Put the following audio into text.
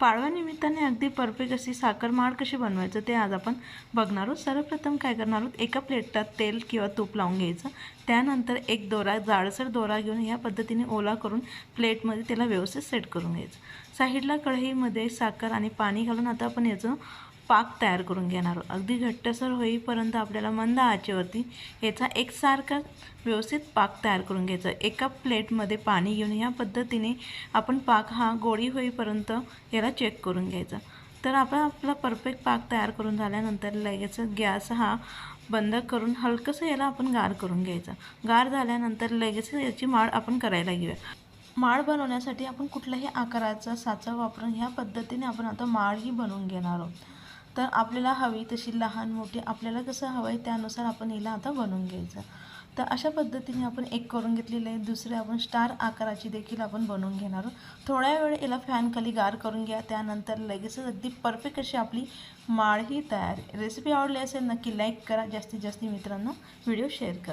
पाळव्यानिमित्ताने अगदी परफेक्ट अशी साखर माड कशी बनवायचं ते आज आपण बघणार आहोत. सर्वप्रथम काय करणार आहोत? एका प्लेटात तेल किंवा तूप लावून घ्यायचं. त्यानंतर एक दोरा जाडसर दोरा घेऊन या पद्धतीने ओला करून प्लेटमध्ये त्याला व्यवस्थित सेट करून घ्यायचं. साईडला कढईमध्ये साखर आणि पाणी घालून आता आपण याचं पाक तयार करून घेणार आहोत. अगदी घट्टसर होईपर्यंत आपल्याला मंद आचेवरती याचा एकसारखा व्यवस्थित पाक तयार करून घ्यायचा एका प्लेटमध्ये पाणी घेऊन या पद्धतीने आपण पाक हा गोळी होईपर्यंत याला चेक करून घ्यायचा. तर आपण आपला परफेक्ट पाक तयार करून झाल्यानंतर लगेच गॅस हा बंद करून हलकंसं याला आपण गार करून घ्यायचा. गार झाल्यानंतर लगेच याची माळ आपण करायला घेऊया. माळ बनवण्यासाठी आपण कुठल्याही आकाराचा साचा वापरून ह्या पद्धतीने आपण आता माळ ही बनवून घेणार आहोत. तर आपल्याला हवी तशी लहान मोठी आपल्याला कसं हवं आहे त्यानुसार आपण हिला आता बनवून घ्यायचं. तर अशा पद्धतीने आपण एक करून घेतलेलं आहे. दुसरे आपण स्टार आकाराची देखील आपण बनवून घेणार आहोत. थोड्या वेळ याला फॅन खाली गार करून घ्या. त्यानंतर लगेचच अगदी परफेक्ट अशी आपली माळ ही तयार रेसिपी आवडली असेल नक्की लाईक करा. जास्तीत जास्त मित्रांना व्हिडिओ शेअर करा.